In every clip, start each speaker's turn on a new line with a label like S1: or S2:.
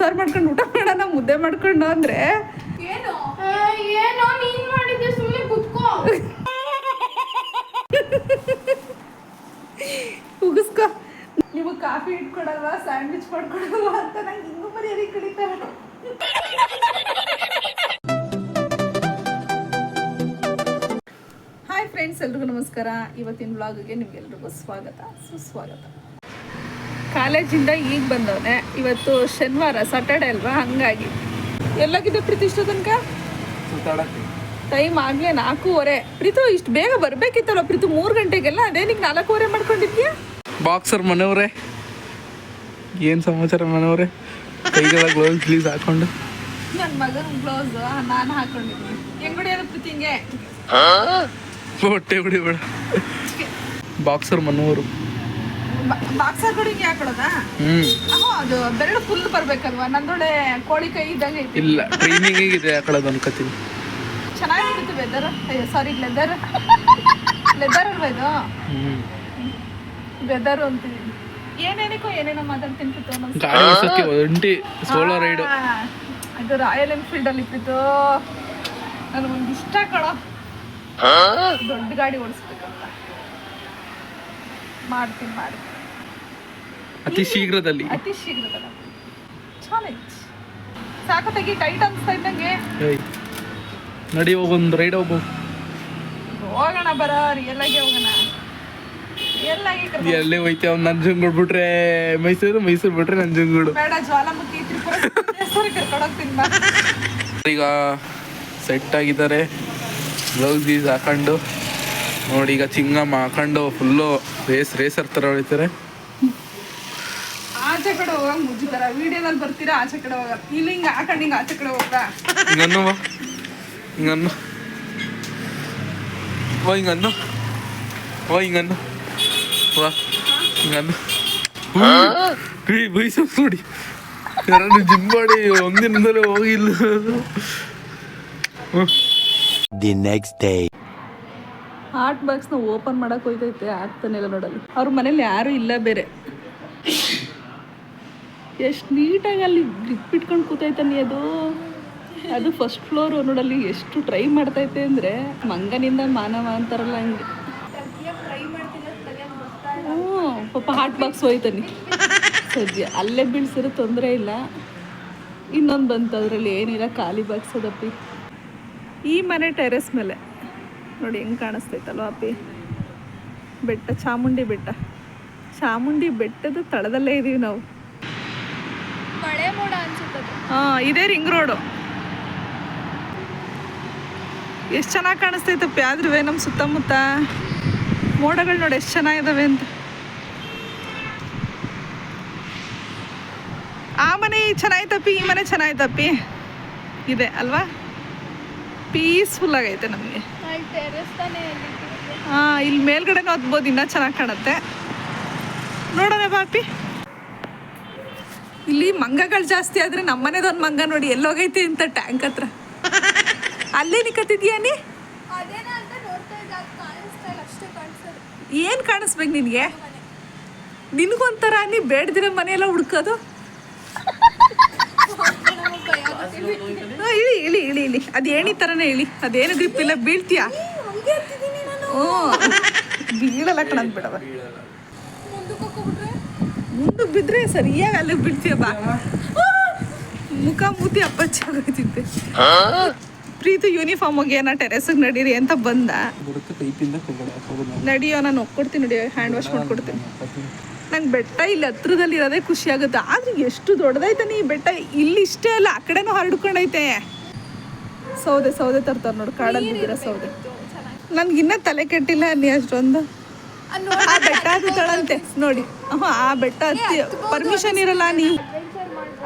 S1: ಉಪ್ಸಾರು ಮಾಡ್ಕೊಂಡು ಊಟ ಮಾಡೋಣ ಮುದ್ದೆ ಮಾಡ್ಕೊಂಡು ಅಂದ್ರೆ?
S2: ಏನು? ಏನೋ? ನೀನ್ ಮಾಡಿದ್ದೆ ಸುಮ್ಮನೆ ಕುತ್ಕೋ.
S1: ಉಗಿಸ್ಕೊ. ನೀವು ಕಾಫಿ ಇಟ್ಕೊಡಲ್ವಾ ಸ್ಯಾಂಡ್ವಿಚ್ ಮಾಡ್ಕೊಡಲ್ವಾ ಅಂತ ನಂಗೆ ಇನ್ನೂ ಮರ್ಯಾದೆ ಕಳೀತಾರೆ ಹಾಯ್ ಫ್ರೆಂಡ್ಸ್ ಎಲ್ರಿಗೂ ನಮಸ್ಕಾರ. ಇವತ್ತಿನ ಬ್ಲಾಗ್ಗೆ ನಿಮ್ಗೆಲ್ರಿಗೂ ಸ್ವಾಗತ. ಸುಸ್ವಾಗತ. ಕಾಲೇಜಿಂದ ಈಗ ಬಂದವನೆ. ಇವತ್ತು ಶನಿವಾರ ಸಾಟರ್ಡೆ ಅಲ್ವಾ? ಹಂಗಾಗಿ. ಎಲ್ಲಾಗಿದೆ ಪ್ರೀತಿಷ್ಟು ತನಕ? ಟೈಮ್ ಆಗ್ಲೇ ನಾಲ್ಕೂವರೆ. ಪ್ರೀತು ಇಷ್ಟು ಬೇಗ ಬರ್ಬೇಕಿತ್ತಲ್ಲ ಪ್ರೀತು? ಮೂರು ಗಂಟೆಗೆಲ್ಲ ಅದೇನಿಗೆ ನಾಲ್ಕೂವರೆ ಮಾಡ್ಕೊಂಡಿದ್ಯಾ?
S3: ಬಾಕ್ಸರ್ ಮನೋರೆ ಏನು ಸಮಾಚಾರ ಮನೋರೆ ಕೈಗೆಲ್ಲ ಗ್ಲೌಸ್ ಗ್ಲೀಸ್ ಹಾಕೊಂಡು.
S1: ನನ್ನ ಮಗನ ಬ್ಲೌಸ್ ನಾನು ಹಾಕೊಂಡಿದ್ದೀನಿ. ಹೆಂಗ್ ಹೊಡಿಯೋದು ಪ್ರೀತಿ ಹಿಂಗೆ?
S3: ಹೊಟ್ಟೆ ಹೊಡಿಬೇಡ. ಬಾಕ್ಸರ್ ಮನೆಯವರು.
S1: ಬಾಕ್ಸ್ ಹಾಕೊಂಡು ಹಿಂಗೆ ಹಾಕೊಳ್ಳೋದಾ ಅಹೋ ಅದು ಬೆರಳು ಫುಲ್ ಬರ್ಬೇಕಲ್ವಾ? ನಂದೊಳ್ಳೆ ಕೋಳಿ ಕೈ ಇದ್ದಂಗೆ ಐತಿ.
S3: ಇಲ್ಲ ಟ್ರೈನಿಂಗಿಗೆ ಇದೆ ಹಾಕೊಳ್ಳೋದು ಅನ್ಕೋತೀನಿ.
S1: ಚೆನ್ನಾಗಿರುತ್ತೆ ವೆದರ್ ಅಯ್ಯೋ ಸಾರಿ ಲೆದರ್ ಲೆದರ್ ಅಲ್ವಾ ಇದು? ವೆದರ್ ಅಂತೀವಿ ಏನೇನಕ್ಕೋ ಏನೇನೋ ಮಾತಾಡ್ತೀನಿ
S3: ಗಾಡಿ ಓಡಿಸೋಕ್ಕೆ ಒಂಟಿ ಸೋಲೋ ರೈಡು
S1: ಅದು ರಾಯಲ್ ಎನ್ಫೀಲ್ಡ್ ಅಲ್ಲಿ ಇಟ್ಟಿತ್ತು ನನಗೊಂದು ಇಷ್ಟ ಕಣೋ ದೊಡ್ಡ ಗಾಡಿ ಓಡಿಸ್ಬೇಕಂತ ಮಾಡ್ತೀನಿ ಮಾಡ್ತೀನಿ.
S3: ಅತಿ ಶೀಘ್ರದಲ್ಲಿ?
S1: ಅತಿ ಶೀಘ್ರದಲ್ಲಿ. ಚಾಲೆಂಜ್ ಸಾಕತ್ತಾಗಿ ಟೈಟ್ ಅನ್ಸ್ತಾ ಇದ್ದಂಗೆ.
S3: ನಡೆಯೋ ನಡಿ ಹೋಗೊಂದು ರೈಡ್ ಹೋಗು.
S1: ಹೋಗೋಣ ಬರ ರಿಯಲ್ ಆಗಿ ಹೋಗೋಣ.
S3: ಎಲ್ಲೇ ಹೋಯ್ತೆ ಅವ್ನು ನಂಜನಗೂಡು ಬಿಟ್ರೆ ಮೈಸೂರು ಮೈಸೂರು ಬಿಟ್ರೆ ನಂಜನಗೂಡು
S1: ಬೇಡ ಜ್ವಾಲಾಮುಖಿ ತ್ರಿಪುರ ಕರ್ಕೊಂಡು ಹೋಗ್ತೀನಿ ಬಾ.
S3: ಈಗ ಸೆಟ್ ಆಗಿದ್ದಾರೆ. ಬ್ಲೌಸ್ ಗೀಸ್ ಹಾಕೊಂಡು. ನೋಡಿ ಈಗ ಚಿಂಗಮ್ಮ ಹಾಕೊಂಡು ಫುಲ್ಲು ರೇಸ್ ರೇಸರ್ ಥರ ಹೊಳಿತಾರೆ
S1: ಆಚೆ ಕಡೆ ಹೋಗಂಗ್ ಮುಜ್ಜಿದಾರ ವಿಡಿಯೋದಲ್ಲಿ ಬರ್ತೀರಾ? ಆಚೆ ಕಡೆ ಹೋಗ. ಇಲ್ಲಿ ಹಿಂಗೆ ಹಾಕೊಂಡು ಹಿಂಗೆ ಆಚೆ ಕಡೆ ಹೋಗ್ತಾ?
S3: ಹಿಂಗನ್ನು ಬಾ. ಹಿಂಗನ್ನು. ವಾ ಹಿಂಗನ್ನು. ಓ ಹಿಂಗನ್ನು. ವಾ ಹಿಂಗನ್ನು. ಬೈಸು ನೋಡಿ. ಎರಡು ಜಿಮ್ ಮಾಡಿ ಒಂದಿನದಲ್ಲೇ ಹೋಗಿಲ್ಲ
S4: ದಿ ನೆಕ್ಸ್ಟ್ ಡೇ.
S1: ಹಾಟ್ ಬಾಕ್ಸ್ನ ಓಪನ್ ಮಾಡಕ್ ಹೋಯ್ತೈತೆ ಆಗ್ತಾನೆ ಇಲ್ಲ ನೋಡಲ್ಲಿ ಅವ್ರ ಮನೇಲಿ ಯಾರು ಇಲ್ಲ ಬೇರೆ. ಎಷ್ಟು ನೀಟಾಗಿ ಅಲ್ಲಿ ಗ್ರಿಪ್ ಇಟ್ಕೊಂಡು ಕೂತೈತಾನೆ ಅದು. ಅದು ಫಸ್ಟ್ ಫ್ಲೋರ್ ನೋಡಲ್ಲಿ ಎಷ್ಟು ಟ್ರೈ ಮಾಡ್ತೈತೆ ಅಂದರೆ ಮಂಗನಿಂದ ಮಾನವ ಅಂತಾರಲ್ಲ ಹಂಗೆ. ಹ್ಞೂ, ಪಾಪ ಹಾಟ್ ಬಾಕ್ಸ್ ಹೋಯ್ತಾನೆ. ಸದ್ಯ ಅಲ್ಲೇ ಬೀಳ್ಸಿರೋ ತೊಂದರೆ ಇಲ್ಲ. ಇನ್ನೊಂದು ಬಂತು, ಅದರಲ್ಲಿ ಏನಿಲ್ಲ, ಖಾಲಿ ಬಾಕ್ಸ್ ಅದಪ್ಪಿ. ಈ ಮನೆ ಟೆರೆಸ್ ಮೇಲೆ. ನೋಡಿ ಹೆಂಗೆ ಕಾಣಿಸ್ತೈತಲ್ವ ಅಪ್ಪಿ? ಬೆಟ್ಟ ಚಾಮುಂಡಿ ಬೆಟ್ಟ. ಚಾಮುಂಡಿ ಬೆಟ್ಟದ ತಳದಲ್ಲೇ ಇದೀವಿ ನಾವು. ಹಾಂ ಇದೇ ರಿಂಗ್ ರೋಡು. ಎಷ್ಟು ಚೆನ್ನಾಗಿ ಕಾಣಿಸ್ತೈತಪ್ಪಿ ಆದ್ರೂ ನಮ್ಮ ಸುತ್ತಮುತ್ತ? ಮೋಡಗಳು ನೋಡಿ ಎಷ್ಟು ಚೆನ್ನಾಗಿದಾವೆ ಅಂತ. ಆ ಮನೆ ಚೆನ್ನಾಗಿತ್ತಪ್ಪಿ ಈ ಮನೆ ಚೆನ್ನಾಗಿತ್ತಪ್ಪಿ ಇದೆ ಅಲ್ವಾ? ಪೀಸ್ಫುಲ್ ಆಗೈತೆ ನಮಗೆ. ಹಾಂ ಇಲ್ಲಿ ಮೇಲ್ಗಡೆ ಹತ್ಬೋದು ಇನ್ನೂ ಚೆನ್ನಾಗಿ ಕಾಣುತ್ತೆ. ನೋಡೋಣ ಬಾಪಿ. ಇಲ್ಲಿ ಮಂಗಗಳು ಜಾಸ್ತಿ ಆದರೆ ನಮ್ಮನೆದೊಂದು ಮಂಗ ನೋಡಿ ಎಲ್ಲೋಗೈತಿ ಅಂತ ಟ್ಯಾಂಕ್ ಹತ್ರ. ಅಲ್ಲೇ ನಿಕ್ಕತ್ತಿದ್ಯಾ ನೀ?
S2: ಅದೇನ ಅಂತ ನೋಡ್ತಾ ಇದ್ದ ಅದು ಕಾಣಿಸ್ತಾ ಇಲ್ಲ ಅಷ್ಟೇ ಕಾಣಿಸೋದು.
S1: ಏನು ಕಾಣಿಸ್ಬೇಕು ನಿನಗೆ? ನಿನಗೊಂಥರ ನೀ ಬೇಡ್ದಿರೋ ಮನೆಯೆಲ್ಲ ಹುಡ್ಕೋದು? ಇಳಿ ಇಳಿ ಇಳಿ ಇಳಿ. ಅದು ಏಣಿ ಥರನೇ ಇಳಿ. ಅದೇನು ಗ್ರಿಪ್ ಇಲ್ಲ ಬೀಳ್ತೀಯಾ? ಹ್ಞೂ ಬೀಳಲ್ಲ ಕಣದ್ ಬಿಡವ.
S2: ಮುಂದಕ್ಕೆ
S1: ಬಿದ್ದರೆ ಸರಿಯಾಗಿ ಅಲ್ಲಿಗೆ ಬೀಳ್ತೀಯ ಬಾ. ಮುಖ ಮೂತಿ ಅಪ್ಪಚ್ಚಿ ಆಗೋಯ್ತಿದ್ದೆ. ಪ್ರೀತಿ ಯೂನಿಫಾರ್ಮ್ ಹೋಗಿ ಏನ ಟೆರೆಸ್ಗೆ ನಡೀರಿ ಅಂತ ಬಂದ. ನಡಿಯೋ ನಾನು ಒಕ್ಕೊಡ್ತೀನಿ ನಡಿಯೋ ಹ್ಯಾಂಡ್ ವಾಶ್ ಮಾಡ್ಕೊಡ್ತೀನಿ. ನಂಗೆ ಬೆಟ್ಟ ಇಲ್ಲಿ ಹತ್ರದಲ್ಲಿ ಇರೋದೇ ಖುಷಿ ಆಗುತ್ತೆ. ಆದ್ರೆ ಎಷ್ಟು ದೊಡ್ಡದೈತಾನೆ ಈ ಬೆಟ್ಟ. ಇಲ್ಲಿ ಇಷ್ಟೇ ಅಲ್ಲ ಆ ಕಡೆನೂ ಹರಡ್ಕೊಂಡೈತೆ. ಸೌದೆ ಸೌದೆ ತರ್ತಾರೆ ನೋಡಿ ಕಾಡಲ್ಲಿ ಬಿದ್ದಿರೋ ಸೌದೆ. ನನ್ಗಿನ್ನ ತಲೆ ಕೆಟ್ಟಿಲ್ಲ ನೀ ಅಷ್ಟೊಂದು. ಆ ಬೆಟ್ಟ ಹತ್ತುತ್ತಾಳಂತೆ ನೋಡಿ ಆ ಬೆಟ್ಟ ಹತ್ತಿ ಪರ್ಮಿಷನ್ ಇರಲ್ಲ ನೀವು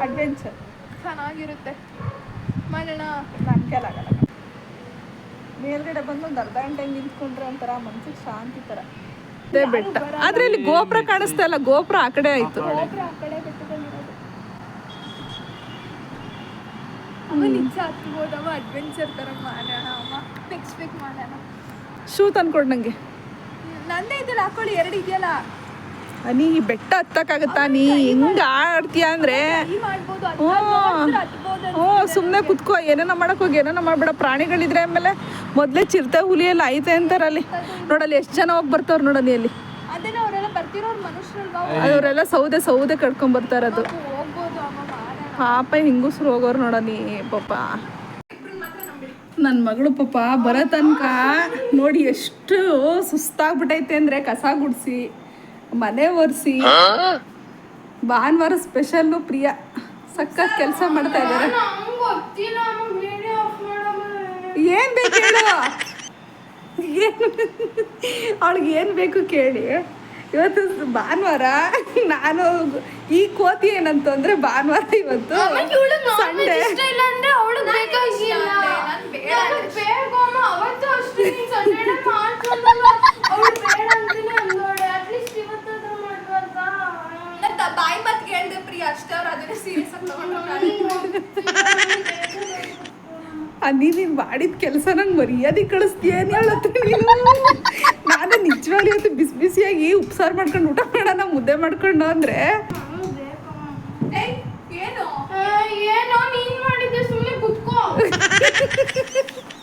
S2: ಅಡ್ವೆಂಚರ್ ಚೆನ್ನಾಗಿರುತ್ತೆ. ಮಾಡೋಣ.
S1: ಮೇಲ್ಗಡೆ ಬಂದು ಒಂದು ಅರ್ಧ ಗಂಟೆ ನಿಂತ್ಕೊಂಡ್ರೆ ಒಂಥರ ಮನ್ಸಿಗೆ ಶಾಂತಿ ಥರ ಅದೇ ಬೆಟ್ಟ. ಆದ್ರೆ ಇಲ್ಲಿ ಗೋಪುರ ಕಾಣಿಸ್ತಾ ಇಲ್ಲ ಗೋಪುರ ಆ ಕಡೆ ಆಯ್ತು. ಶೂ ತಂದ್ಕೊಡ್ ನಂಗೆ.
S2: ನಂದೇ ಇದೆಯಲ್ಲ ಹಾಕೊಳ್ಳಿ ಎರಡು ಇದೆಯಲ್ಲ?
S1: ನೀ ಈ ಬೆಟ್ಟ ಹತ್ತಕ್ಕಾಗತ್ತಾ? ನೀ ಹೆಂಗ ಆಡ್ತೀಯ ಅಂದ್ರೆ? ಹ್ಞೂ. ಸುಮ್ಮನೆ ಕುತ್ಕೋ. ಏನೇನೋ ಮಾಡಕ್ ಹೋಗಿ ಏನೇನೋ ಮಾಡ್ಬೇಡ. ಪ್ರಾಣಿಗಳಿದ್ರೆ ಆಮೇಲೆ ಮೊದಲೇ ಚಿರತೆ ಹುಲಿ ಎಲ್ಲ ಐತೆ ಅಂತಾರಲ್ಲಿ. ನೋಡಲ್ಲಿ ಎಷ್ಟು ಜನ ಹೋಗಿ ಬರ್ತಾವ್ರು ನೋಡಲ್ಲಿ ಅಲ್ಲಿ.
S2: ಅವರೆಲ್ಲ
S1: ಸೌದೆ ಸೌದೆ ಕಟ್ಕೊಂಡ್ ಬರ್ತಾರದು.
S2: ಹೋಗ್ಬೋದು ಅಮ್ಮ
S1: ಪಾಪ ಹಿಂಗಸ್ರು ಹೋಗೋರು ನೋಡನಿ ಪಾಪ. ನನ್ನ ಮಗಳು ಪಾಪ ಬರೋ ತನಕ ನೋಡಿ ಎಷ್ಟು ಸುಸ್ತಾಗ್ಬಿಟ್ಟೈತೆ ಅಂದ್ರೆ ಕಸ ಗುಡಿಸಿ. ಮನೆ ಒರೆಸಿ. ಭಾನುವಾರ ಸ್ಪೆಷಲ್ಲು ಪ್ರಿಯ ಸಖತ್ ಕೆಲಸ ಮಾಡ್ತಾ ಇದ್ದಾರೆ ಏನ್ ಬೇಕು ಹೇಳು? ಏನು ಅವಳಿಗೆ ಏನು ಬೇಕು ಕೇಳಿ. ಇವತ್ತು ಭಾನುವಾರ ನಾನು ಈ ಕೋತಿ ಏನಂತಂದ್ರೆ ಭಾನುವಾರ ಇವತ್ತು ಸಂಡೇ
S2: ಬಾಯಿ ಮತ್ ಹೇಳ್ದೆ ಪ್ರಿಯ ಅಷ್ಟೇ ಅವ್ರು ಅದನ್ನ ಸೀರಿಯಸ್ ಆಗಿ
S1: ಆ ನೀನು ಮಾಡಿದ ಕೆಲಸ ನಂಗೆ ಮರ್ಯಾದೆ ಕಳಿಸ್ತೀಯ ಹೇಳತ್ತ ನೀನು? ನಾನು ನಿಜವಾಗ್ಲೂ ಇವತ್ತು ಬಿಸಿ ಬಿಸಿಯಾಗಿ ಉಪ್ಸಾರು ಮಾಡ್ಕೊಂಡು ಊಟ ಮಾಡೋಣ ಮುದ್ದೆ ಮಾಡ್ಕೊಂಡು ಅಂದರೆ.
S2: ಏನೋ?
S5: ನೀನು ಮಾಡಿದ್ದೆ ಸುಮ್ಮನೆ ಕುತ್ಕೋ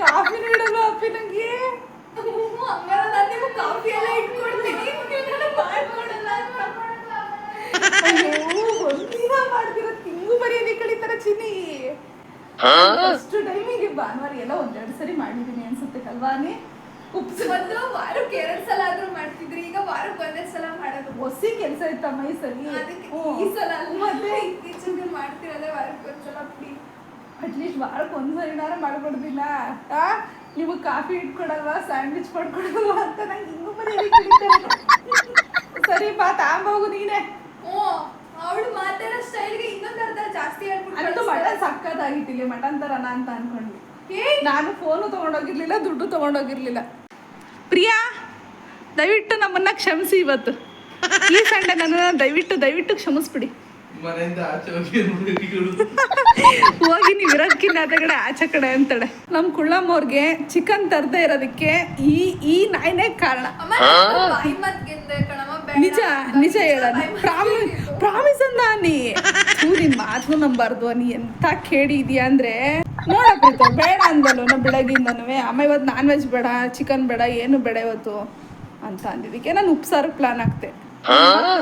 S1: ಕಾಫಿ ನೀಡಲ್ಲ ಅಪ್ಪಿ ನಂಗೆ
S2: ಹ್ಮ್, ಹಂಗಾರೆ ನಾನ್ ನಿಮ್ಗೆ ಕಾಫಿ ಎಲ್ಲ ಇಟ್ಕೊಡ್ತೀನಿ ನೀವೆಲ್ಲ ಮಾಡ್ಕೊಡಲ್ಲ ಅಂತ.
S1: ಅಯ್ಯೋ ಒಂದಿನ ಮಾಡ್ತಿರೋ ತಿಂಗು ಮರ್ಯಾದೆ ಕಳೀತಾರ ಚಿನ್ನಿ ಅಷ್ಟು ಟೈಮಿಗೆ ಭಾನುವಾರ ಎಲ್ಲ ಒಂದೆರಡು ಸರಿ ಮಾಡಿದ್ದೀನಿ ಅನ್ಸುತ್ತೆ ಅಲ್ವಾನಿ
S2: ಮೊದ್ಲು ವಾರಕ್ಕೆ ಎರಡ್ ಸಲ ಆದ್ರೂ ಮಾಡ್ತಿದ್ರಿ. ಈಗ ವಾರಕ್ಕೆ ಒಂದೇ ಸಲ ಮಾಡೋದು.
S1: ಹೊಸಿ ಕೆಲಸ ಇತ್ತಮ್ಮ ಈ ಸರಿ
S2: ಅದಕ್ಕೆ ಈ ಸಲ ಮತ್ತೆ? ಇತ್ತೀಚೆಗೆ ಮಾಡ್ತಿರೋದೇ ವಾರಕ್ಕೆ ಒಂದ್ಸಲ ಪ್ಲೀಸ್
S1: ಅಟ್ಲೀಸ್ಟ್ ವಾರಕ್ಕೆ ಒಂದು ಸರಿನಾರ ಮಾಡ್ಕೊಡ್ದಿಲ್ಲ ಆ? ನಿಮಗೆ ಕಾಫಿ ಇಟ್ಕೊಡಲ್ವಾ? ಸ್ಯಾಂಡ್ವಿಚ್ ಮಾಡ್ಕೊಡಲ್ವಾ ಅಂತ ನಂಗೆ ಇನ್ನೂ ಕಳೀತಾರೆ ಸರಿ ಬಾ ತಾಂಬೋಗು ನೀನೇ.
S2: ಹ್ಞೂ ಅವಳು ಮಾತಾಡೋ ಸ್ಟೈಲ್ಗೆ ಇನ್ನೊಂದು ಅರ್ಧ ಜಾಸ್ತಿ
S1: ಅಂತೂ
S2: ಮಟನ್
S1: ಮಟನ್ ಸಕ್ಕತ್ತಾಗಿಟ್ಟಿಲ್ಲ ಮಟನ್ ತರನ ಅಂತ ಅನ್ಕೊಂಡ್ವಿ. ನಾನು ಫೋನು ತಗೊಂಡೋಗಿರ್ಲಿಲ್ಲ ದುಡ್ಡು ತಗೊಂಡೋಗಿರ್ಲಿಲ್ಲ. ಪ್ರಿಯಾ ದಯವಿಟ್ಟು ನಮ್ಮನ್ನ ಕ್ಷಮಿಸಿ ಇವತ್ತು. ಈ ಸಂಡೆ ನನ್ನ ದಯವಿಟ್ಟು ದಯವಿಟ್ಟು ಕ್ಷಮಿಸ್ಬಿಡಿ.
S3: ಹೋಗಿ
S1: ನೀವು ಇರೋದಕ್ಕಿಂತ ಆಚೆ ಕಡೆ ಆಚೆ ಕಡೆ ಅಂತಾಳೆ. ನಮ್ಮ ಕುಳ್ಳಮ್ಮವ್ರಿಗೆ ಚಿಕನ್ ತರದೇ ಇರೋದಕ್ಕೆ ಈ ಈ ನಾಯಿನೇ ಕಾರಣ. ನಿಜ ನಿಜ ಹೇಳ ಪ್ರಾಮಿಸ್ ಪ್ರಾಮಿಸ್ ಅಂದ ನೀ. ನಿನ್ ಮಾತು ನಂಬಾರ್ದು ನೀ ಎಂತ ಕೇಳಿ ಇದೀಯ ಅಂದ್ರೆ ನೋಡಪ್ಪ ಬೇಡ ಅಂದಲು ನಾನು ಬೆಳಗಿಂದನೂ ಅಮ್ಮ ಇವತ್ತು ನಾನ್ ವೆಜ್ ಬೇಡ ಚಿಕನ್ ಬೇಡ ಏನು ಬೇಡ ಇವತ್ತು ಅಂತ ಅಂದಿದ್ದಕ್ಕೆ ನಾನು ಉಪ್ಸಾರು ಪ್ಲಾನ್ ಆಗ್ತೆ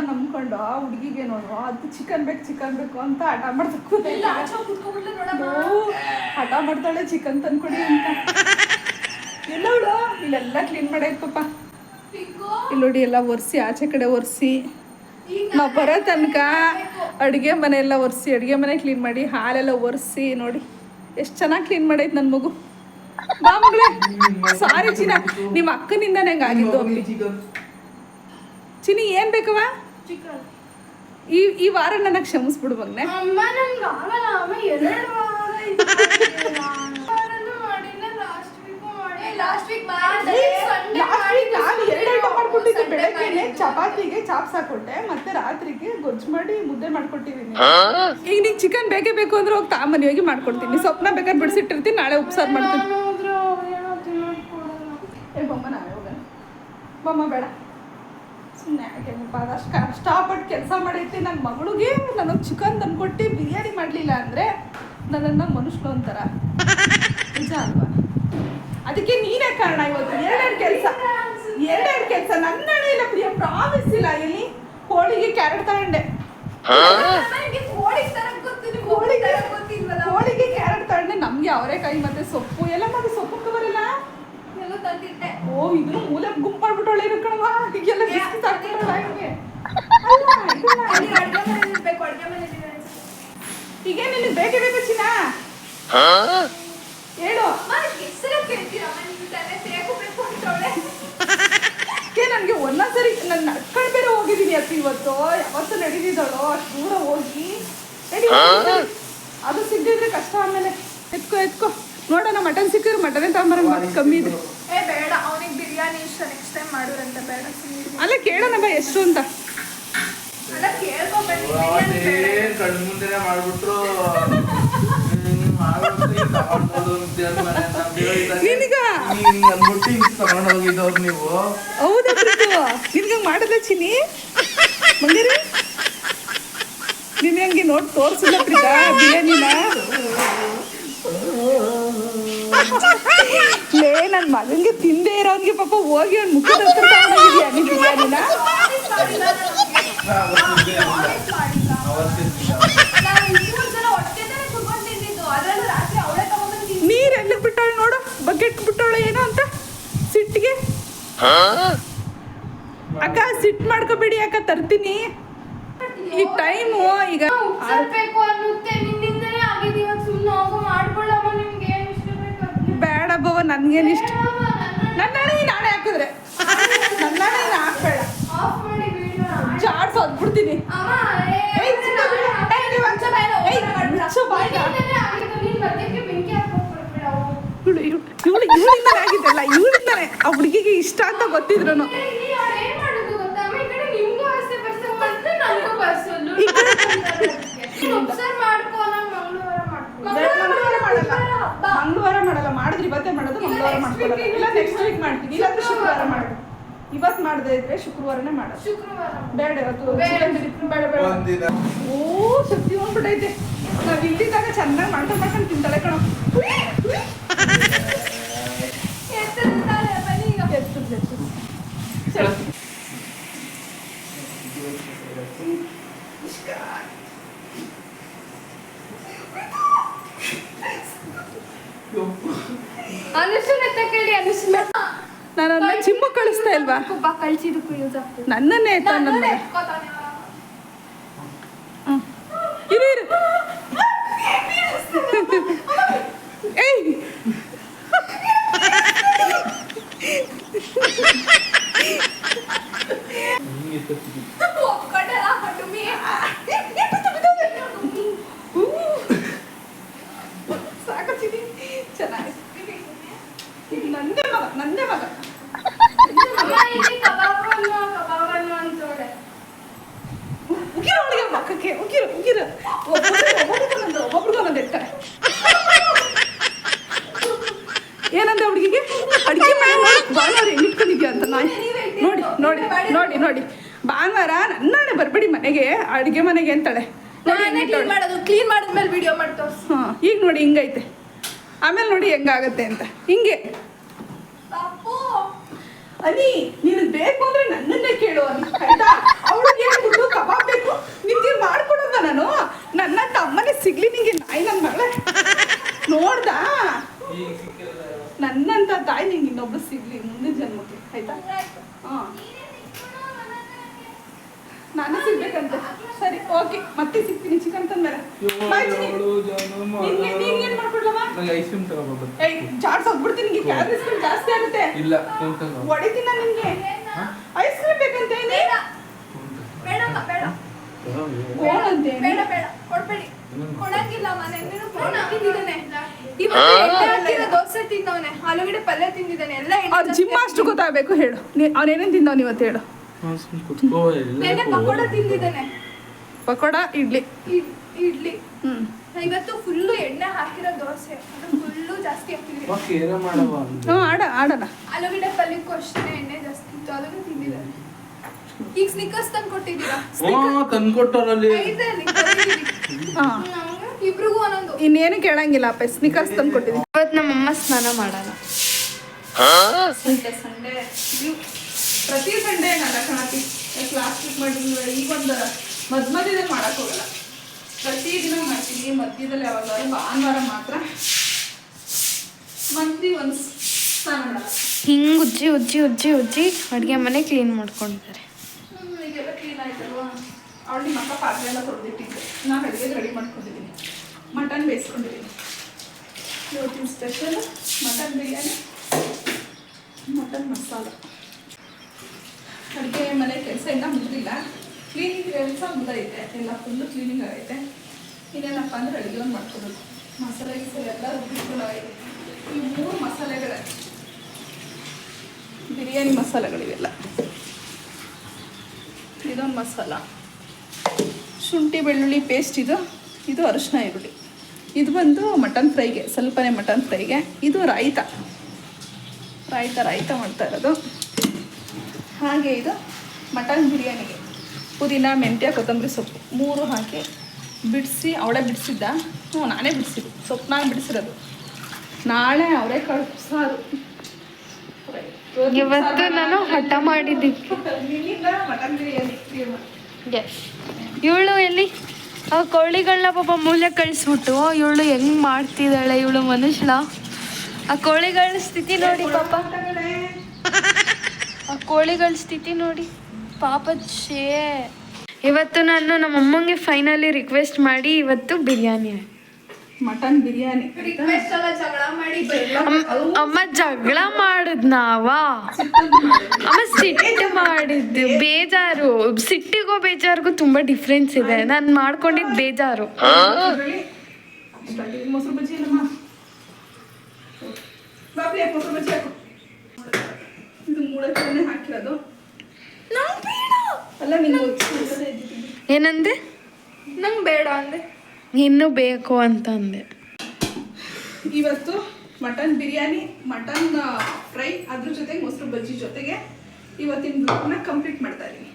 S1: ನಂಬ್ಕೊಂಡು ಆ ಹುಡುಗಿಗೆ ನೋಡುವ ಅದು ಚಿಕನ್ ಬೇಕು ಚಿಕನ್ ಬೇಕು ಅಂತ ಹಠ ಮಾಡ್ತಾ ಹಠ ಮಾಡ್ತಾಳೆ ಚಿಕನ್ ತಂದ್ಕೊಡಿ ಅಂತ. ಎಲ್ಲವಳು ಇಲ್ಲೆಲ್ಲ ಕ್ಲೀನ್ ಮಾಡೈತ್ ಪಾಪ
S2: ಇಲ್ಲೋಡಿ
S1: ಇಲ್ಲಿ ನೋಡಿ ಎಲ್ಲ ಒರೆಸಿ ಆಚೆ ಕಡೆ ಒರೆಸಿ. ನಾವು ಬರೋ ತನಕ ಅಡುಗೆ ಮನೆ ಎಲ್ಲ ಒರೆಸಿ ಅಡುಗೆ ಮನೆ ಕ್ಲೀನ್ ಮಾಡಿ ಹಾಲೆಲ್ಲ ಒರೆಸಿ ನೋಡಿ. ಎಷ್ಟು ಚೆನ್ನಾಗಿ ಕ್ಲೀನ್ ಮಾಡೈತೆ ನನ್ನ ಮಗು. ಬಾ ಮಗಳೇ. ಸಾರಿ ಚಿನ್ನ. ನಿಮ್ಮ ಅಕ್ಕನಿಂದನೇ ನಂಗೆ ಅಪ್ಪಿ ಚಿನಿ ಏನು ಬೇಕವ
S5: ಚಿಕನ್.
S1: ಈ ಈ ವಾರ ನನಗೆ ಕ್ಷಮಿಸ್ಬಿಡು ಮಗನೆ.
S5: ಲಾಸ್ಟ್ ವೀಕ್
S1: ನಾನು ಎರಡು ಐಟಮ್ ಮಾಡ್ಕೊಟ್ಟಿದ್ದೆ ಬೆಳಗ್ಗೆನೆ ಚಪಾತಿಗೆ ಚಾಪ್ಸ್ ಹಾಕೊಟ್ಟೆ ಮತ್ತೆ ರಾತ್ರಿಗೆ ಗೊಜ್ಜು ಮಾಡಿ ಮುದ್ದೆ ಮಾಡ್ಕೊಟ್ಟಿದ್ದೀನಿ. ಈಗ ಚಿಕನ್ ಬೇಕೇ ಬೇಕು ಅಂದ್ರೆ ಹೋಗಿ ತಾಮನಿ ಹೋಗಿ ಮಾಡ್ಕೊಡ್ತೀನಿ. ಸ್ವಪ್ನ ಬೇಕಾದ್ರೆ ಬಿಡಿಸಿಟ್ಟಿರ್ತೀನಿ ನಾಳೆ ಉಪ್ಸಾರು ಮಾಡ್ತೀನಿ. ಏ ಬೊಮ್ಮ ನಾವೇ ಹೋಗೋಣ. ಬೊಮ್ಮ ಬೇಡ. ಸುಮ್ಮನೆ ಯಾಕೆ ಅದಷ್ಟು ಕಷ್ಟಪಟ್ಟು ಕೆಲಸ ಮಾಡೈತಿ. ನನ್ನ ಮಗಳಿಗೆ ನನಗೆ ಚಿಕನ್ ತಂದ್ಕೊಟ್ಟು ಬಿರಿಯಾನಿ ಮಾಡಲಿಲ್ಲ ಅಂದರೆ ನನ್ನನ್ನು ಮನುಷ್ಯ ಅಂತಾರ ನಿಜ ಅಲ್ವಾ? ಅದಕ್ಕೆ ನೀನೇ ಕಾರಣ ಇವತ್ತು. ಎರಡೆರಡು ಕೆಲಸ. ಎರಡೆರಡು ಕೆಲಸ. ನನ್ನ ಇಲ್ಲ ಪ್ರಿಯ ಪ್ರಾಮಿಸ್ ಇಲ್ಲ. ಎಲ್ಲಿ? ಹೋಳಿಗೆ ಕ್ಯಾರೆಟ್ ತಗೊಂಡೆ. ಹೋಳಿಗೆ ಕ್ಯಾರೆಟ್ ತಗೊಂಡೆ. ನಮಗೆ ಕೈ ಮತ್ತೆ ಸೊಪ್ಪು. ಎಲ್ಲ ಮಾಡಿ ಸೊಪ್ಪು ಕವರಿಲ್ಲ
S2: ಎಲ್ಲೋ ತಂದಿಟ್ಟೆ
S1: ಓ ಇದ್ರ ಮೂಲ ಗುಂಪು ಮಾಡ್ಬಿಟ್ಟೊಳ್ಳೆ ಕಣವ ಈಗೆಲ್ಲ ಬಿಸ್ಕಿಟ್ ಹಾಕ್ಬಿಟ್ಟಳ ಹಿಂಗೆ ಅಲ್ಲ ಇದನ್ನ
S2: ಅಲ್ಲಿ ಅಡ್ಗೆ ಮನೆ ಇರ್ಬೇಕು ಅಡ್ಗೆ ಮನೆ ಇದೆ ಅನ್ಸುತ್ತೆ.
S1: ಈಗ ನಿನಗೆ ಬೇಕೇ ಬೇಕು ಚಿನ್ನ? ಹೇಳು
S2: ಅಮ್ಮ ಎಷ್ಟು ಸಲ ಕೇಳ್ತೀರಮ್ಮ ನೀವು ತಲೆ ತೇಗೋಬೇಕು ಅಂತವಳೆ
S1: ಏ ನನಗೆ ಒಂದೊಂದ್ಸರಿ ನಾನು ನಡ್ಕೊಂಡು ಬೇರೆ ಹೋಗಿದ್ದೀನಿ ಅಕ್ಕ ಇವತ್ತು. ಯಾವತ್ತು ನಡೀತಿದ್ದಾಳೋ ಅಷ್ಟು ದೂರ ಹೋಗಿ. ನಡಿ, ಅದು ಸಿಕ್ಕಿದ್ರೆ ಕಷ್ಟ ಆಮೇಲೆ. ಎತ್ಕೋ ಎತ್ಕೋ. ನೋಡೋಣ ಮಟನ್ ಸಿಕ್ಕಿದ್ರೆ ಮಟನ್ ತಗೊಂಬರ ಮತ್ತೆ ಕಮ್ಮಿ ಇದೆ.
S2: ಏ ಬೇಡ ಅವನಿಗೆ ಬಿರಿಯಾನಿ ಇಷ್ಟ ನೆಕ್ಸ್ಟ್ ಟೈಮ್ ಮಾಡುರಂತ ಬೇಡ
S1: ಅಲ್ಲ ಕೇಳೋಣ ಬಾ ಎಷ್ಟು ಅಂತ.
S2: ಅಲ್ಲ ಕೇಳ್ಕೊಬೇಡಿ
S3: ಮಾಡ್ಬಿಟ್ರು. ತಗೊಂಡೋಗಿದ್ದವ್ರು ನೀವು
S1: ಹೌದಾ ನಿನ್ಗೆ ಚಿನಿ ಮಂದಿರಿ? ನಿನ್ಗೆ ಹಂಗೆ ನೋಡಿ ತೋರಿಸಿಲ್ಲ ಪ್ರೀತ ಬಿರಿಯಾನಿನ. ಲೇ ನನ್ನ ಮಗನಿಗೆ ತಿಂದೇ ಇರೋನ್ಗೆ ಪಾಪ ಹೋಗಿ ಅವ್ನ ಮುಖ್ಯ ಹತ್ರ ನೀನ್ ಬಿರಿಯಾನಿನ
S2: ನಾನು ಮೂರು ಜನ ಹೊಟ್ಟೆ ತಾನೇ ತಗೊಂಡ್ ತಿಂದಿದ್ದು ಅದ್ರಲ್ಲೂ ರಾತ್ರಿ ಅವಳೇ ತಗೊಂಡ್ಬಂದು ತಿಂದಿದ್ದು.
S1: ಎಲ್ಲಿ ನೋಡು ಬಕೆಟ್ ಬಿಟ್ಟವಳು ಏನೋ ಅಂತ. ಸಿಟ್ಟಿಗೆ. ಅಕ್ಕ ಸಿಟ್ ಮಾಡ್ಕೋಬೇಡಿ ಅಕ್ಕ ತರ್ತೀನಿ. ಈ ಟೈಮು ಈಗ
S5: ಬೇಡ ಅನ್ನುತ್ತೆ ನಿನ್ನಿಂದಲೇ ಆಗಿದೆ ಇವಾಗ ಸುಮ್ಮನೆ ಹೋಗೋ ಮಾಡ್ಕೊಳ್ಳಮ್ಮ ನಿಮ್ಗೆ ಏನ್ ಇಷ್ಟ ಬೇಕು ಅದ್ನ.
S1: ಬೇಡ ಬವ ನನ್ಗೇನು ಇಷ್ಟ
S5: ಬೇಡಮ್ಮ, ನನ್ನ-
S1: ನನ್ನ ಹಣೆ ನಾಳೆ ಹಾಕಿದ್ರೆ ನನ್ನ ಹಣೆ ನೀನು ಹಾಕ್ಬೇಡ
S5: ಆಫ್ ಮಾಡಿ ಬಿಡು.
S1: ಜಾಡ್ಸ್ ಹೊದ್ಬಿಡ್ತೀನಿ
S5: ಅಮ್ಮ, ಏ,
S1: ಏಯ್, ಚಿಕ್ಕ ಬಿಡು. ಏಯ್, ನೀವು ಒಂದ್ ಸ್ವಲ್ಪ ಏನೋ
S5: ಏಯ್,
S1: ಓವರ್ ಮಾಡ್ಬೇಡ. ಸೊ ಬಾಯ್ಗ.
S5: ನಿನ್ನಿಂದಲೇ ಆಗಿದ್ದು, ನೀನ್ ಮಧ್ಯಕ್ಕೆ ಬೆಂಕಿ ಹಾಕ್ಬಿಟ್ಬಿಡ
S1: ಇವಳು ಇವಳು ಇವಳಿಂದನೇ ಆಗಿದ್ದಲ್ಲ ಇವಳಿಂದನೇ ಆ ಹುಡುಗಿಗೆ ಇಷ್ಟ ಅಂತ ಗೊತ್ತಿದ್ರು
S5: ಮಂಗಳವಾರ
S1: ಮಾಡಲ್ಲ. ಮಾಡಿದ್ರೆ ಇವತ್ತೇ ಮಾಡೋದು ಮಂಗಳವಾರ ಮಾಡ್ಕೊಳ್ಳಲ್ಲ ಇಲ್ಲ ನೆಕ್ಸ್ಟ್ ವೀಕ್ ಮಾಡ್ತೀನಿ. ಇಲ್ಲ ಶುಕ್ರವಾರ ಮಾಡಿ ಇವತ್ತು ಮಾಡದೇ ಇದ್ರೆ ಶುಕ್ರವಾರನೇ ಮಾಡೋದು.
S5: ಶುಕ್ರವಾರ.
S1: ಬೇಡ ಇವತ್ತು.
S5: ಬೇಡ.
S1: ಬೇಡ ಓ ಶಕ್ತಿ ಹೋಗ್ಬಿಟ್ಟೈತೆ ನಾವ್ ಇಲ್ಲಿದ್ದಾಗ ಚೆನ್ನಾಗಿ ಮಾಡ್ಕೊಂಡು ಮಾಡ್ಕೊಂಡು ತಿಂತಾಳೆ ಕಣ. ಜಿಮ್ಮು ಕಳಿಸ್ತಾ ಇಲ್ವಾ
S5: ಕಳ್ಸಿದಕ್ಕೂ ಯೂಸ್ ಆಗ್ತದೆ
S1: ನನ್ನನ್ನೇ ನನ್ನ
S2: ನನ್ನನ್ನೇ
S1: ಮನೆ
S2: ಎತ್ಕೊತಾನೆ ಅವ.
S1: ಹ್ಮ್. ಇರು ಇರು ಏಯ್
S2: ಒಪ್ಕೊಂಡಲ್ಲ, ಡುಮ್ಮಿ.
S1: ಹೂ. ಸಾಕತ್ತಿದಿ ಚೆನ್ನಾಗಿ ಇದು ನಂದೇ ಮಗ ನಂದೇ ಮಗ
S5: ಅಮ್ಮ ಇಲ್ಲಿ ಕಬಾಬ್ ಅನ್ನು ಕಬಾಬ್ ಅನ್ನು ಅಂತೋಡೆ
S1: ಉಗಿರ ಒಳಗೆ ಮಕ್ಕಕ್ಕೆ ಉಗಿರ ಉಗಿರ ಒಬ್ಬೊಬ್ರಿಗೊಂದು ಒಬ್ಬೊಬ್ರಿಗೊಂದು ಇರ್ತಾರೆ ಏನಂದ ಹುಡುಗಿಗೆ ಅಡಿಗೆ ಮನೆ ನೋಡಿ ಭಾನುವಾರ ಇಟ್ಕೊಂಡಿದ್ಯಾ ಅಂತ ನಾನು ನೋಡಿ ನೋಡಿ ನೋಡಿ ನೋಡಿ ಭಾನುವಾರ ನನ್ನಾಣೆ ಬರಬೇಡಿ ಮನೆಗೆ ಅಡಿಗೆ ಮನೆಗೆ
S2: ಕ್ಲೀನ್ ಮಾಡೋದು ಕ್ಲೀನ್ ಮಾಡಿದ್ಮೇಲೆ ವಿಡಿಯೋ ಮಾಡಿ ತೋರ್ಸು.
S1: ಹಾಂ ಈಗ ನೋಡಿ ಹಿಂಗೈತೆ. ಆಮೇಲೆ ನೋಡಿ ಹೆಂಗಾಗತ್ತೆ ಅಂತ. ಹಿಂಗೆ. ಅನಿ ನೀನು ಬೇಕು ಅಂದ್ರೆ ನನ್ನನ್ನೇ ಕೇಳು ಅನಿ ಆಯ್ತಾ? ಅವಳಿಗೆ ಹೇಳ್ಬಿಟ್ಟು ಕಬಾಬ್ ಬೇಕು? ನಿನ್ಗೆ ಮಾಡ್ಕೊಡೋದ ನಾನು? ನನ್ನ ತಮ್ಮನೇ ಸಿಗ್ಲಿ ನಿಂಗೆ ನಾಯಿ ನನ್ನ ಮಗಳ. ನೋಡ್ದ? ನನ್ನಂತ ತಾಯಿ ನಿಂಗೆ ಇನ್ನೊಬ್ಳು ಸಿಗ್ಲಿ ಮುಂದಿನ ಜನ್ಮಕ್ಕೆ. ಆಯ್ತಾ? ಹಾ. ನಾನೇ ಸಿಗ್ಬೇಕಂತೆ. ಸರಿ ಓಕೆ ಮತ್ತೆ ಸಿಗ್ತೀನಿ ಚಿಕನ್ ತಂದ್ಮೇಲೆ. ನೀನ್ ಮಾಡ್ಕೊಡ್ಲಮ್ಮ?
S3: ನಂಗೆ ಐಸ್ ಕ್ರೀಮ್ ತಗೋಬೋದು
S1: ಏಯ್ ಚಾಟ್ಸ್ ಹೋಗ್ಬಿಡ್ತೀನಿ ನಿಂಗೆ ಕ್ಯಾಲರೀಸ್ ಜಾಸ್ತಿ ಆಗುತ್ತೆ.
S3: ಇಲ್ಲ ಫೋನ್
S1: ಹೊಡಿತೀನ ನಿನ್ಗೆ? ಐಸ್ ಕ್ರೀಮ್ ಬೇಕಂತ
S2: ಬೇಡ. ಬೇಡಮ್ಮ ಬೇಡ.
S1: ಫೋನ್
S2: ಬೇಡ. ಬೇಡ ಕೊಡ್ಬೇಡಿ. ಕೊಡಂಗಿಲ್ಲ ಮನೆ ಫೋನ್ ತಿಂದಿದ್ದಾನೆ. ಇವತ್ತು ಎಣ್ಣೆ ದೋಸೆ ತಿಂದವನೆ ಆಲೂಗಡ್ಡೆ ಪಲ್ಯ ತಿಂದಿದ್ದಾನೆ ಎಲ್ಲ
S1: ಜಿಮ್ ಅಷ್ಟು ಗೊತ್ತಾಗಬೇಕು ಹೇಳು. ಅವನೇನೇನು ತಿಂದವ್ ಇವತ್ತು ಹೇಳು.
S2: ಪಕೋಡ ತಿಂದಿದ್ದಾನೆ.
S1: ಪಕೋಡ ಇಡ್ಲಿ.
S2: ಇಡ್- ಇಡ್ಲಿ.
S1: ಹ್ಮ್
S2: ಇವತ್ತು ಫುಲ್ಲು ಎಣ್ಣೆ ಹಾಕಿರೋ ದೋಸೆ. ಅದು ಫುಲ್ಲು ಜಾಸ್ತಿ
S1: ಹಾಕ್ತಿದ್ವಿ ಆಡ ಆಡಲ್ಲ.
S2: ಆಲೂಗಡ್ಡೆ ಪಲ್ಯಕ್ಕೂ ಅಷ್ಟೇ ಎಣ್ಣೆ ಜಾಸ್ತಿ ಇತ್ತು ಅದನ್ನು ತಿಂದಿದ್ದಾನೆ ಈಗ ಸ್ನಿಕರ್ಸ್ ತಂದು ಕೊಟ್ಟಿದ್ದೀರಾ ಕರೀರಿ. ಹ್ಮ್, ಇಬ್ರಿಗೂ ಒಂದೊಂದು.
S1: ಇನ್ನೇನು ಕೇಳಂಗಿಲ್ಲ ಅಪ್ಪ ಸ್ನಿಕರ್ಸ್ ತಂದು ಕೊಟ್ಟಿದ್ದೀನಿ
S5: ಇವತ್ತು ನಮ್ಮಮ್ಮ ಸ್ನಾನ ಮಾಡಲ್ಲ.
S1: Sunday Sunday. ಪ್ರತಿ ಸಂಡೇ ಏನಲ್ಲ ಕಣತಿ ಕ್ಲಾಸ್ ಟ್ರಿಪ್ ಮಾಡಿದ್ರು ಈ ಒಂದು ಮಧ್ಯ ಮಧ್ಯದಲ್ಲಿ ಮಾಡಕ್ ಹೋಗಲ್ಲ. ಪ್ರತಿ ದಿನ ಮಾಡ್ತೀನಿ ಮಧ್ಯದಲ್ಲಿ ಯಾವಾಗ ಭಾನುವಾರ ಮಾತ್ರ ಮಂದಿ ಒಂದು ಸ್ನಾನ ಮಾಡಲ್ಲ.
S5: ಹಿಂಗೆ ಉಜ್ಜಿ ಉಜ್ಜಿ ಉಜ್ಜಿ ಉಜ್ಜಿ ಅಡುಗೆ ಮನೆ ಕ್ಲೀನ್ ಮಾಡ್ಕೊಂಡಿದ್ದಾರೆ.
S1: ಈಗೆಲ್ಲ ಕ್ಲೀನ್ ಆಯ್ತಲ್ವಾ? ಅವಳು ನಿಮ್ಮ ಅಕ್ಕ ಪಾತ್ರೆ ಎಲ್ಲ ತೊಳೆದಿಟ್ಟಿದ್ದೆ ನಾನು ಅಡುಗೆ ರೆಡಿ ಮಾಡ್ಕೊಂಡಿದ್ದೀನಿ. ಮಟನ್ ಬೇಯಿಸ್ಕೊಂಡಿದ್ದೀನಿ. ಇವತ್ತಿನ special mutton biryani mutton masala. ಅಡುಗೆ ಮನೆ ಕೆಲಸ ಎಲ್ಲ ಮುಗಿದಿಲ್ಲ ಕ್ಲೀನಿಂಗ್ ಕೆಲಸ ಮುಗಿದೈತೆ ಎಲ್ಲ ಫುಲ್ಲು ಕ್ಲೀನಿಂಗ್ ಆಗೈತೆ ಇನ್ನೇನಪ್ಪ ಅಂದ್ರೆ ಅಡುಗೆ ಒಂದು ಮಾಡ್ಕೊಬೇಕು ಮಸಾಲೆ ಗಿಸಲೆ ಎಲ್ಲ ರುಬ್ಬಿಟ್ಕೊಳ್ಳೋಗೈತೆ ಈ ಮೂರು ಮಸಾಲೆಗಳ ಬಿರಿಯಾನಿ ಮಸಾಲೆಗಳಿವೆಲ್ಲ ಇದೊಂದು ಮಸಾಲ ಶುಂಠಿ, ಬೆಳ್ಳುಳ್ಳಿ ಪೇಸ್ಟ್ ಇದು ಇದು ಅರಿಶಿನ ಈರುಳ್ಳಿ. ಇದು ಬಂದು ಮಟನ್ ಫ್ರೈಗೆ ಸ್ವಲ್ಪನೇ ಮಟನ್ ಫ್ರೈಗೆ ಇದು ರಾಯ್ತ. ರಾಯ್ತ ರಾಯ್ತ ಮಾಡ್ತಾ ಇರೋದು. ಹಾಗೆ ಇದು ಮಟನ್ ಬಿರಿಯಾನಿಗೆ. ಪುದೀನ ಮೆಂತ್ಯ ಕೊತ್ತಂಬರಿ ಸೊಪ್ಪು. ಮೂರು ಹಾಕಿ ಬಿಡಿಸಿ ಅವಳೆ ಬಿಡಿಸಿದ್ದ? ಹ್ಞೂ ನಾನೇ ಬಿಡಿಸಿದ್ದು. ಸೊಪ್ಪು ಬಿಡಿಸಿರೋದು. ನಾಳೆ ಅವಳೆ ಸಾರು
S5: ಇವತ್ತು ನಾನು ಹಠ ಮಾಡಿದ್ದೀನಿ.
S1: ಮಟನ್ ಬಿರಿಯಾನಿ
S5: ಇವಳು ಎಲ್ಲಿ? ಆ ಕೋಳಿಗಳನ್ನ ಪಾಪ ಮೂಲೆ ಕಳಿಸ್ಬಿಟ್ಟು ಇವಳು ಹೆಂಗ್ ಮಾಡ್ತಿದ್ದಾಳೆ ಇವಳು ಮನುಷ್ಯನ ಆ ಕೋಳಿಗಳ ಸ್ಥಿತಿ ನೋಡಿ ಪಾಪ. ಆ ಕೋಳಿಗಳ ಸ್ಥಿತಿ ನೋಡಿ. ಪಾಪ ಶೇ ಇವತ್ತು ನಾನು ನಮ್ಮ ಅಮ್ಮಂಗೆ ಫೈನಲಿ ರಿಕ್ವೆಸ್ಟ್ ಮಾಡಿ ಇವತ್ತು ಬಿರಿಯಾನಿ
S1: ಮಟನ್ ಬಿರಿಯಾನಿ.
S2: ರಿಕ್ವೆಸ್ಟ್ ಅಲ್ಲ ಜಗಳ ಮಾಡಿ
S5: ನಾವಾ ಅಮ್ಮ ಜಗಳ ಮಾಡಿದ್ನಾವ ಅಮ್ಮ ಸಿಟ್ಟು ಮಾಡಿದ್ದು ಬೇಜಾರು. ಸಿಟ್ಟಿಗೂ ಬೇಜಾರಿಗೂ ತುಂಬಾ ಡಿಫ್ರೆನ್ಸ್ ಇದೆ. ನಾನು ಮಾಡ್ಕೊಂಡಿದ್ದು ಬೇಜಾರು.
S1: ಮೊಸರು ಬಜ್ಜಿ ಬಾಬ್ಲಿ ಮೊಸರು ಬಜ್ಜಿ ಹಾಕು. ಹಾಕಿರೋದು? ಅಲ್ಲ
S5: ಏನಂದೆ?
S2: ನಂಗೆ ಬೇಡ ಅಂದೆ.
S5: ಇನ್ನು ಬೇಕು ಅಂತ ಅಂದೆ.
S1: ಇವತ್ತು ಮಟನ್ ಬಿರಿಯಾನಿ ಮಟನ್ ಫ್ರೈ ಅದ್ರ ಜೊತೆಗೆ ಮೊಸರು ಬಜ್ಜಿ ಜೊತೆಗೆ ಇವತ್ತಿನ ಬ್ಲಾಗ್ನ ಕಂಪ್ಲೀಟ್ ಮಾಡ್ತಾ ಇದ್ದೀನಿ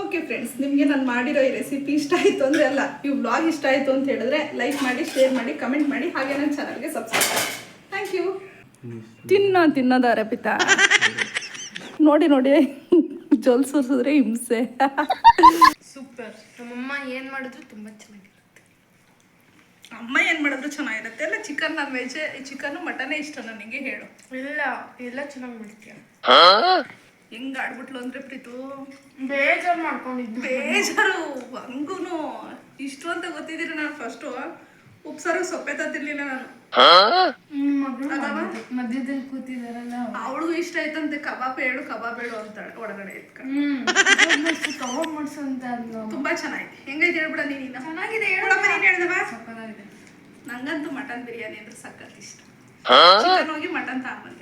S1: ಓಕೆ ಫ್ರೆಂಡ್ಸ್ ನಿಮಗೆ ನಾನು ಮಾಡಿರೋ ಈ ರೆಸಿಪಿ ಇಷ್ಟ ಆಯಿತು ಅಂದರೆ ಅಲ್ಲ ಈ ಬ್ಲಾಗ್ ಇಷ್ಟ ಆಯಿತು ಅಂತ ಹೇಳಿದ್ರೆ ಲೈಕ್ ಮಾಡಿ ಶೇರ್ ಮಾಡಿ ಕಮೆಂಟ್ ಮಾಡಿ ಹಾಗೆ ನನ್ನ ಚಾನಲ್ಗೆ ಸಬ್ಸ್ಕ್ರೈಬ್ ಮಾಡಿ. ಥ್ಯಾಂಕ್ ಯು ತಿನ್ನೋ ತಿನ್ನೋದು ಅರಪಿತ ನೋಡಿ ನೋಡಿ. ಜೊಲ್ ಸುರಿಸಿದ್ರೆ ಹಿಂಸೆ.
S5: ಸೂಪರ್. ನಮ್ಮಮ್ಮ ಏನು ಮಾಡಿದ್ರು ತುಂಬಾ ಚೆನ್ನಾಗಿರುತ್ತೆ.
S1: ಅಮ್ಮ ಏನು ಮಾಡಿದ್ರು ಚೆನ್ನಾಗಿರುತ್ತೆ? ಎಲ್ಲ chicken non veg chicken mutton ಇಷ್ಟ ನನಗೆ ಹೇಳು.
S5: ಇಲ್ಲ ಎಲ್ಲ ಚೆನ್ನಾಗಿ ಮಾಡ್ತೀಯ?
S1: ಹೆಂಗ್ ಆಡ್ಬಿಟ್ಲು ಅಂದ್ರೆ ಪ್ರೀತು?
S5: ಬೇಜಾರು ಮಾಡ್ಕೊಂಡಿದ್ದು.
S1: ಬೇಜಾರು ಹಂಗೂನು. ಇಷ್ಟು ಅಂತ ಗೊತ್ತಿದ್ದೀರಿ ನಾನು ಫಸ್ಟು ಉಪ್ಸಾರು ಸೊಪ್ಪೆ ತತ್ತಿರ್ಲಿಲ್ಲ ನಾನು.
S5: ಮಧ್ಯದಲ್ಲಿ ಕೂತಿದಾರಲ್ಲ
S1: ಅವಳಿಗೂ ಇಷ್ಟ ಆಯ್ತಂತೆ ಕಬಾಬ್ ಹೇಳು ಕಬಾಬ್ ಹೇಳು ಅಂತಾಳೆ ಒಳಗಡೆ ಇದ್ಕ.
S5: ಹ್ಮ್. ಕವರ್ ಮಾಡ್ಸು ಅಂತ ಅಂದ್ಲು.
S1: ತುಂಬಾ ಚೆನ್ನಾಗಿದೆ ಹೆಂಗೈತೆ ಹೇಳ್ಬಿಡ ನೀನು
S2: ಚೆನ್ನಾಗಿದೆ
S1: ಹೇಳಪ್ಪ ನೀನು ಹೇಳ್ದವ
S5: ಸಕ್ಕತ್ತಾಗಿದೆ.
S1: ನಂಗಂತೂ ಮಟನ್ ಬಿರಿಯಾನಿ ಅಂದ್ರೆ ಸಖತ್ ಇಷ್ಟ. ಚಿಕನ್ ಹೋಗಿ ಮಟನ್ ತಗೊಂಬಂದೆ